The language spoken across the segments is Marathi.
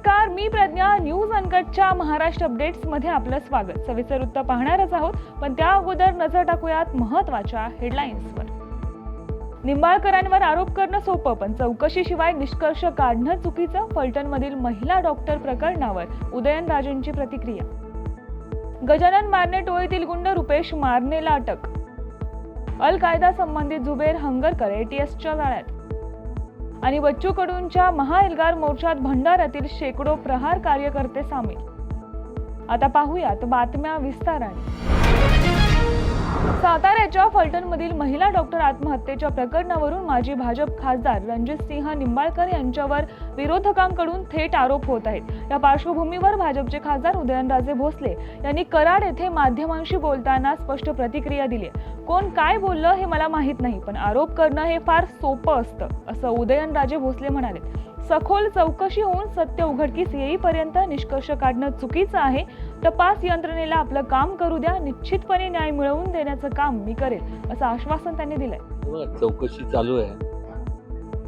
नमस्कार मी प्रज्ञा. न्यूज अनकटच्या महाराष्ट्र अपडेट्समध्ये आपलं स्वागत. सविस्तर वृत्त पाहणारच आहोत पण त्या अगोदर नजर टाकूयात महत्त्वाच्या हेडलाईन्सवर. निंबाळकरांवर आरोप करणं सोपं पण चौकशीशिवाय निष्कर्ष काढणं चुकीचं? फलटणमधील महिला डॉक्टर प्रकरणावर उदयनराजेंची प्रतिक्रिया. गजानन मारने टोळीतील गुंड रुपेश मारनेला अटक अल कायदा संबंधित जुबेर हंगरकर एटीएसच्या जाळ्यात आणि बच्चू कडूंच्या महाएल्गार मोर्चात भंडाऱ्यातील शेकडो प्रहार कार्यकर्ते सामील. आता पाहूयात बातम्या विस्ताराने. साताऱ्याच्या फलटणमधील महिला डॉक्टर आत्महत्येच्या प्रकरणावरून माजी भाजप खासदार रणजित सिंह निंबाळकर यांच्यावर विरोधकांकडून थेट आरोप होत आहेत या पार्श्वभूमीवर भाजपचे खासदार उदयनराजे भोसले यांनी कराड येथे माध्यमांशी बोलताना स्पष्ट प्रतिक्रिया दिली आहे. कोण काय बोललं हे मला माहीत नाही पण आरोप करणं हे फार सोपं असतं असं उदयनराजे भोसले म्हणाले सखोल चौकशी होऊन सत्य उघडकीस येईपर्यंत निष्कर्ष काढणं चुकीचं आहे. तपास यंत्रणेला आपलं काम करू द्या. निश्चितपणे न्याय मिळवून देण्याचं काम मी करेल असं आश्वासन त्यांनी दिलंय. हो, चौकशी चालू आहे.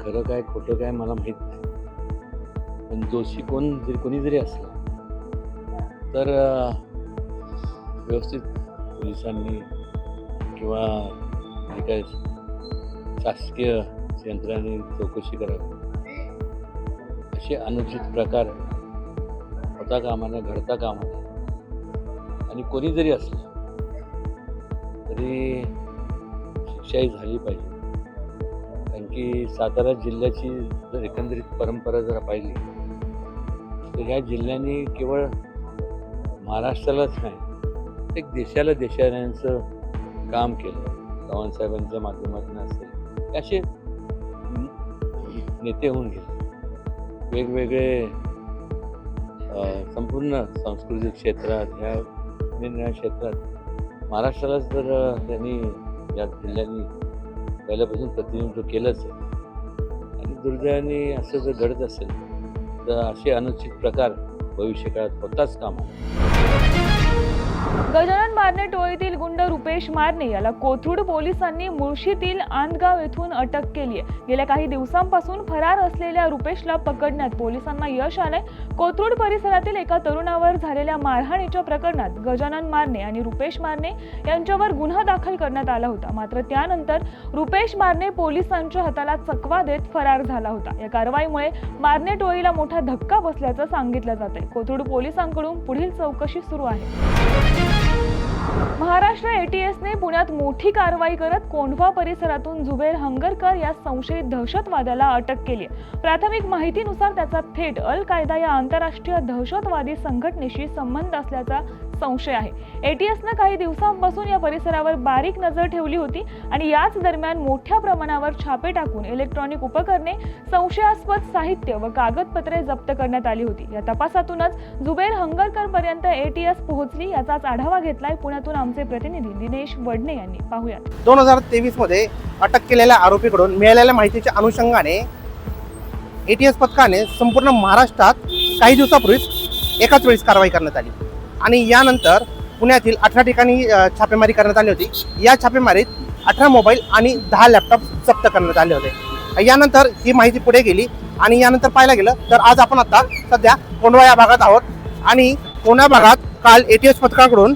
खरं काय खोटं काय मला माहीत नाही. पण दोषी कोण जरी कोणी जरी असला तर व्यवस्थित पोलिसांनी किंवा जे काय शासकीय यंत्रणांनी चौकशी करावी. असे अनुचित प्रकार होता कामा नये घडता कामा नये आणि कोणी जरी असलं तरी शिक्षाही झाली पाहिजे. कारण की सातारा जिल्ह्याची जर एकंदरीत परंपरा जर पाहिली तर ह्या जिल्ह्याने केवळ महाराष्ट्रालाच नाही एक देशाला देशाऱ्यांचं काम केलं. चव्हाणसाहेबांच्या माध्यमातून असेल असे नेते होऊन गेले. वेगवेगळे संपूर्ण सांस्कृतिक क्षेत्रात ह्या निरनिराळ्या क्षेत्रात. महाराष्ट्रालाच जर त्यांनी या जिल्ह्यांनी पहिल्यापासून प्रतिनिधित्व केलंच आहे. आणि दुर्दैवाने असं जर घडत असेल तर असे अनुचित प्रकार भविष्यकाळात होताच कामा गजानन मारणे टोळीतील गुंड रुपेश मारणे याला कोथरूड पोलिसांनी मुळशीतील आंदगाव येथून अटक केली आहे. गेल्या काही दिवसांपासून फरार असलेल्या रुपेशला पकडण्यात पोलिसांना यश आलंय. कोथरूड परिसरातील एका तरुणावर झालेल्या मारहाणीच्या प्रकरणात गजानन मारणे आणि रुपेश मारणे यांच्यावर गुन्हा दाखल करण्यात आला होता. मात्र त्यानंतर रुपेश मारणे पोलिसांच्या हाताला चकवा देत फरार झाला होता. या कारवाईमुळे मारणे टोळीला मोठा धक्का बसल्याचं सांगितलं जात आहे कोथरूड पोलिसांकडून पुढील चौकशी सुरू आहे. महाराष्ट्र एटीएसने पुण्यात मोठी कारवाई करत कोंढवा परिसरातून जुबेर हंगरकर या संशयित दहशतवाद्याला अटक केली प्राथमिक माहितीनुसार त्याचा थेट अल कायदा या आंतरराष्ट्रीय दहशतवादी संघटनेशी संबंध असल्याचा संशय आहे. एटीएसनं काही दिवसांपासून या परिसरावर बारीक नजर ठेवली होती आणि याच दरम्यान मोठ्या प्रमाणावर छापे टाकून इलेक्ट्रॉनिक उपकरणे संशयास्पद साहित्य व कागदपत्रे जप्त करण्यात आली होती. या तपासातूनच जुबेर हंगरकर पर्यंत एटीएस पोहोचली याचाच आढावा घेतलाय पुण्यातून आमचे प्रतिनिधी दिनेश वडणे यांनी. पाहुयात. दोन हजार तेवीसमध्ये अटक केलेल्या आरोपीकडून मिळालेल्या माहितीच्या अनुषंगाने ए टी एस पथकाने संपूर्ण महाराष्ट्रात काही दिवसापूर्वीच एकाच वेळेस कारवाई करण्यात आली. आणि यानंतर पुण्यातील अठरा ठिकाणी छापेमारी करण्यात आली होती. या छापेमारीत अठरा मोबाईल आणि दहा लॅपटॉप जप्त करण्यात आले होते. यानंतर ही माहिती पुढे गेली आणि यानंतर पाहायला गेलं तर आज आपण आता सध्या कोंडवा या भागात आहोत. आणि कोंढवा भागात काल ए टी एस पथकाकडून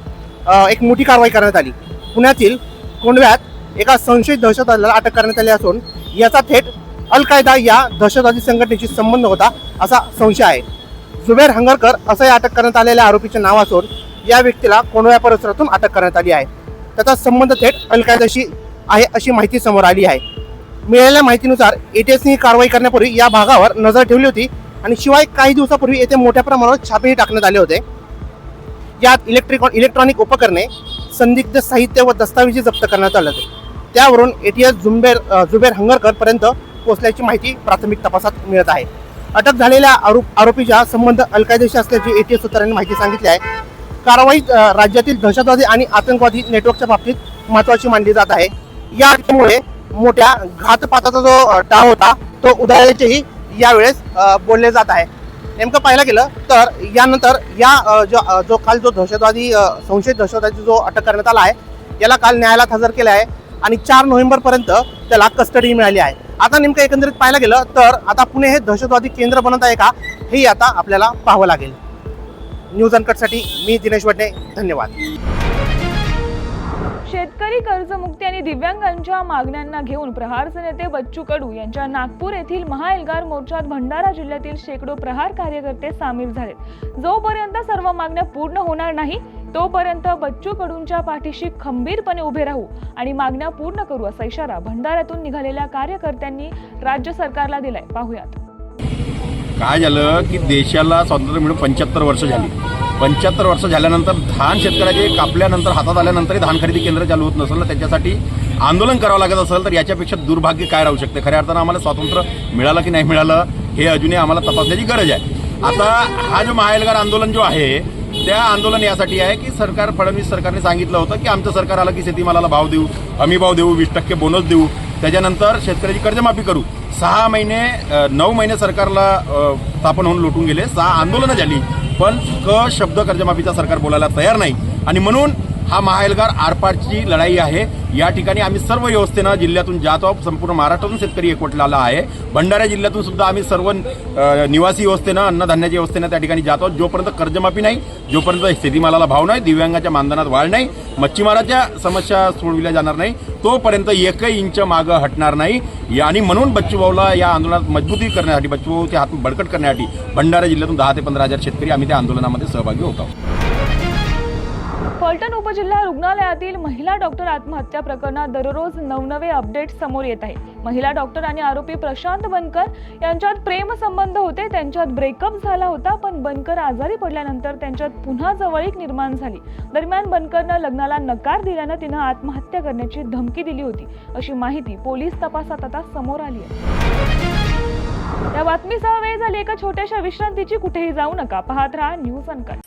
एक मोठी कारवाई करण्यात आली. पुण्यातील कोंडव्यात एका संशयित दहशतवाद्याला अटक करण्यात आली असून याचा थेट अल कायदा या दहशतवादी संघटनेशी संबंध होता असा संशय आहे. जुबेर हंगरकर असं या अटक करण्यात आलेल्या आरोपीचे नाव असून या व्यक्तीला कोणव्या परिसरातून अटक करण्यात आली आहे. त्याचा संबंध थेट अल कायद्याशी आहे अशी माहिती समोर आली आहे. मिळालेल्या माहितीनुसार एटीएसने कारवाई करण्यापूर्वी या भागावर नजर ठेवली होती आणि शिवाय काही दिवसापूर्वी येथे मोठ्या प्रमाणावर छापेही टाकण्यात आले होते. यात इलेक्ट्रिक इलेक्ट्रॉनिक उपकरणे संदिग्ध साहित्य व दस्तावेजी जप्त करण्यात आले होते. त्यावरून एटीएस जुंबेर जुबेर हंगरकर पर्यंत पोहोचल्याची माहिती प्राथमिक तपासात मिळत आहे. अटक झालेल्या आरोप आरोपीच्या संबंध अल कायदेशी असल्याची एटीएस सूत्रांनी माहिती सांगितली आहे. कारवाईत राज्यातील दहशतवादी आणि आतंकवादी नेटवर्कच्या बाबतीत महत्वाची मानली जात आहे. या अटकेमुळे मोठ्या घातपाताचा जो अ, डाव होता तो उदाहरणाचेही यावेळेस बोलले जात आहे. नेमकं पाहायला गेलं तर यानंतर या जो जो काल जो दहशतवादी संशयित दहशतवादी जो अटक करण्यात आला आहे याला काल न्यायालयात हजर केला आहे आणि चार नोव्हेंबरपर्यंत त्याला कस्टडी मिळाली आहे. आता नेमकं एकंदरीत पाहायला गेलं तर आता पुणे हे दहशतवादी केंद्र बनत आहे का हे आता आपल्याला पाहावं लागेल. न्यूज अनकटसाठी मी दिनेश वडणे धन्यवाद. शेतकरी कर्जमुक्ती आणि दिव्यांगांच्या मागण्यांना घेऊन प्रहारचे नेते बच्चू कडू यांच्या नागपूर येथील महाएल्गार मोर्चात भंडारा जिल्ह्यातील शेकडो प्रहार कार्यकर्ते सामील झालेत. जोपर्यंत सर्व मागण्या पूर्ण होणार नाही तोपर्यंत बच्चू कडूंच्या पाठीशी खंबीरपणे उभे राहू आणि मागण्या पूर्ण करू असा इशारा भंडाऱ्यातून निघालेल्या कार्यकर्त्यांनी राज्य सरकारला दिलाय. पाहुयात. काय झालं की देशाला स्वातंत्र्य मिळून पंच्याहत्तर वर्ष झाली. पंच्याहत्तर वर्ष झाल्यानंतर धान शेतकऱ्याचे कापल्यानंतर हातात आल्यानंतरही धान खरेदी केंद्र चालू होत नसेल त्याच्यासाठी आंदोलन करावं लागत असेल तर याच्यापेक्षा दुर्भाग्य काय राहू शकते? खऱ्या अर्थानं आम्हाला स्वातंत्र्य मिळालं की नाही मिळालं हे अजूनही आम्हाला तपासण्याची गरज आहे. आता हा जो महाएल्गार आंदोलन जो आहे त्या आंदोलन यासाठी आहे की सरकार फडणवीस सरकारने सांगितलं होतं की आमचं सरकार आलं की शेतीमालाला भाव देऊ हमी भाव देऊ वीस टक्के बोनस देऊ. त्याच्यानंतर शेतकऱ्याची कर्जमाफी करू. सहा महिने नऊ महिने सरकारला स्थापन होऊन लुटून गेले. सहा आंदोलनं झाली पण क शब्द कर्जमाफीचा सरकार बोलायला तयार नाही. आणि म्हणून हा महाएल्गार आरपारची लढाई आहे. या ठिकाणी आम्ही सर्व व्यवस्थेनं जिल्ह्यातून जात आहोत. संपूर्ण महाराष्ट्रातून शेतकरी एकवटलेला आहे. भंडारा जिल्ह्यातून सुद्धा आम्ही सर्व निवासी व्यवस्थेनं अन्नधान्याच्या व्यवस्थेनं त्या ठिकाणी जात आहोत. जोपर्यंत कर्जमाफी नाही जोपर्यंत शेतीमालाला भाव नाही दिव्यांगाच्या मानधनात वाढ नाही मच्छीमाराच्या समस्या सोडविल्या जाणार नाही तोपर्यंत एकही इंच मागं हटणार नाही. आणि म्हणून बच्चूभाऊला या आंदोलनात मजबूती करण्यासाठी बच्चूभाऊचे हात बळकट करण्यासाठी भंडारा जिल्ह्यातून दहा ते पंधरा हजार शेतकरी आम्ही त्या आंदोलनामध्ये सहभागी होत आहोत. फलटण उपजिल्हा रुग्णालयातील महिला डॉक्टर आत्महत्या प्रकरणात दररोज नवनवे अपडेट समोर येत आहे महिला डॉक्टर आणि आरोपी प्रशांत बनकर यांच्यात प्रेमसंबंध होते त्यांच्यात ब्रेकअप झाला होता पण बनकर आजारी पडल्यानंतर त्यांच्यात पुन्हा जवळीक निर्माण झाली. दरम्यान बनकरनं लग्नाला नकार दिल्यानं तिनं आत्महत्या करण्याची धमकी दिली होती. अशी माहिती पोलीस तपासात आता समोर आली आहे. या बातमीसह वेळ झाली एका छोट्याशा विश्रांतीची कुठेही जाऊ नका. पाहत राहा न्यूज अनकट.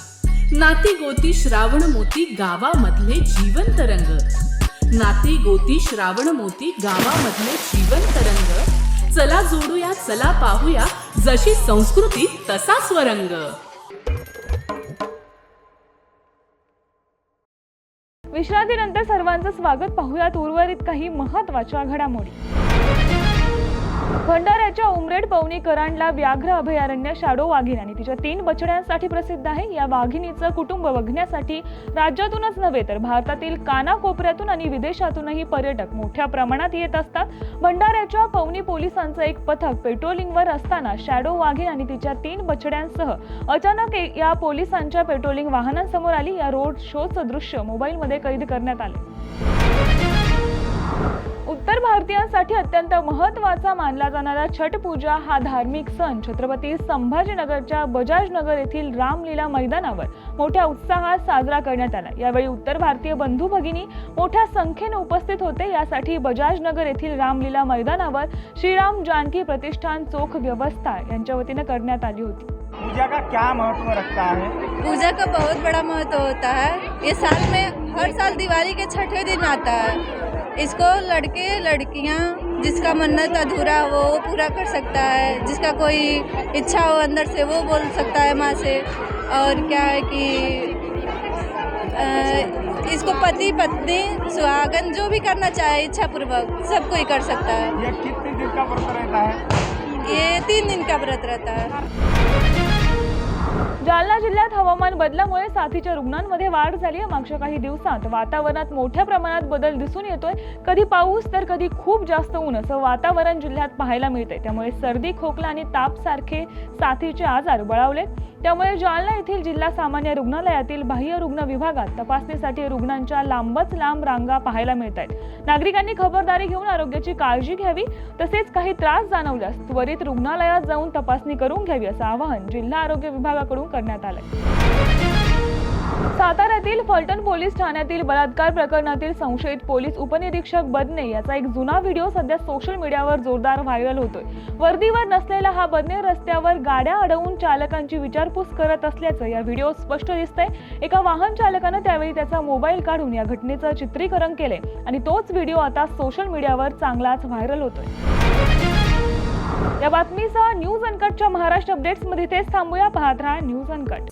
नाती गोती श्रावण मोती गावामधले जीवन तरंग नाती गोती श्रावण मोती गावामधले जीवन तरंग चला जोडूया चला पाहूया जशी संस्कृती तसा स्वरंग. विश्रांतीनंतर सर्वांचं स्वागत पाहूयात. उर्वरित काही महत्त्वाच्या घडामोडी. भंडाऱ्याच्या उमरेड पवनी करांडला व्याघ्र अभयारण्य शाडो वाघीण आणि तिच्या तीन बछड्यांसाठी प्रसिद्ध आहे. या वाघिणीचं कुटुंब बघण्यासाठी राज्यातूनच नव्हे तर भारतातील कानाकोपऱ्यातून आणि विदेशातूनही पर्यटक मोठ्या प्रमाणात येत असतात. भंडाऱ्याच्या पवनी पोलिसांचं एक पथक पेट्रोलिंगवर असताना शॅडो वाघीण आणि तिच्या तीन बछड्यांसह अचानक या पोलिसांच्या पेट्रोलिंग वाहनांसमोर आली. या रोड शोचं दृश्य मोबाईलमध्ये कैद करण्यात आले उत्तर भारतीयांसाठी अत्यंत महत्त्वाचा मानला जाणारा छठ पूजा हा धार्मिक सण. छत्रपती संभाजीनगरच्या बजाजनगर येथील रामलीला मैदानावर मोठ्या उत्साहात साजरा करण्यात आला. यावेळी उत्तर भारतीय बंधू भगिनी मोठ्या संख्येने उपस्थित होते. यासाठी बजाजनगर येथील रामलीला मैदानावर श्रीराम जानकी प्रतिष्ठान चोख व्यवस्था यांच्या वतीने करण्यात आली होती. पूजा का क्या महत्त्व रखता है? पूजा का बहुत बड़ा महत्त्व होता है। ये साल में हर साल दिवाली के छठे दिन आता है। इसको लड़के लड़कियाँ जिसका मन्नत अधूरा हो वो पूरा कर सकता है। जिसका कोई इच्छा हो अंदर से वो बोल सकता है माँ से। और क्या है कि इसको पति पत्नी सुहागन जो भी करना चाहे इच्छा पूर्वक सब कोई कर सकता है। ये कितने दिन का व्रत रहता है? ये तीन दिन का व्रत रहता है। जालना जिल्ह्यात हवामान बदलामुळे साथीच्या रुग्णांमध्ये वाढ झाली आहे. मागच्या काही दिवसात वातावरणात मोठ्या प्रमाणात बदल दिसून येतोय. कधी पाऊस तर कधी खूप जास्त ऊन असं वातावरण जिल्ह्यात पाहायला मिळतंय. त्यामुळे सर्दी खोकला आणि ताप सारखे साथीचे आजार बळावले. त्यामुळे जालना येथील जिल्हा सामान्य रुग्णालयातील बाह्य रुग्ण विभागात तपासणीसाठी रुग्णांच्या लांबच लांब रांगा पाहायला मिळत आहेत. नागरिकांनी खबरदारी घेऊन आरोग्याची काळजी घ्यावी तसेच काही त्रास जाणवल्यास त्वरित रुग्णालयात जाऊन तपासणी करून घ्यावी असं आवाहन जिल्हा आरोग्य विभागाकडून करण्यात आलंय. साताऱ्यातील फलटण पोलीस ठाण्यातील बलात्कार प्रकरणातील संशयित पोलीस उपनिरीक्षक बदने याचा एक जुना व्हिडिओ सध्या सोशल मीडियावर जोरदार व्हायरल होतोय. वर्दीवर नसलेला हा बदने रस्त्यावर गाड्या अडवून चालकांची विचारपूस करत असल्याचं या व्हिडिओ स्पष्ट दिसतंय. एका वाहन चालकानं त्यावेळी त्याचा मोबाईल काढून या घटनेचं चित्रीकरण केलंय आणि तोच व्हिडिओ आता सोशल मीडियावर चांगलाच व्हायरल होतोय. या बातमीसह न्यूज अनकटच्या महाराष्ट्र अपडेट्समध्ये तेच थांबूया. पाहत राहा न्यूज अनकट.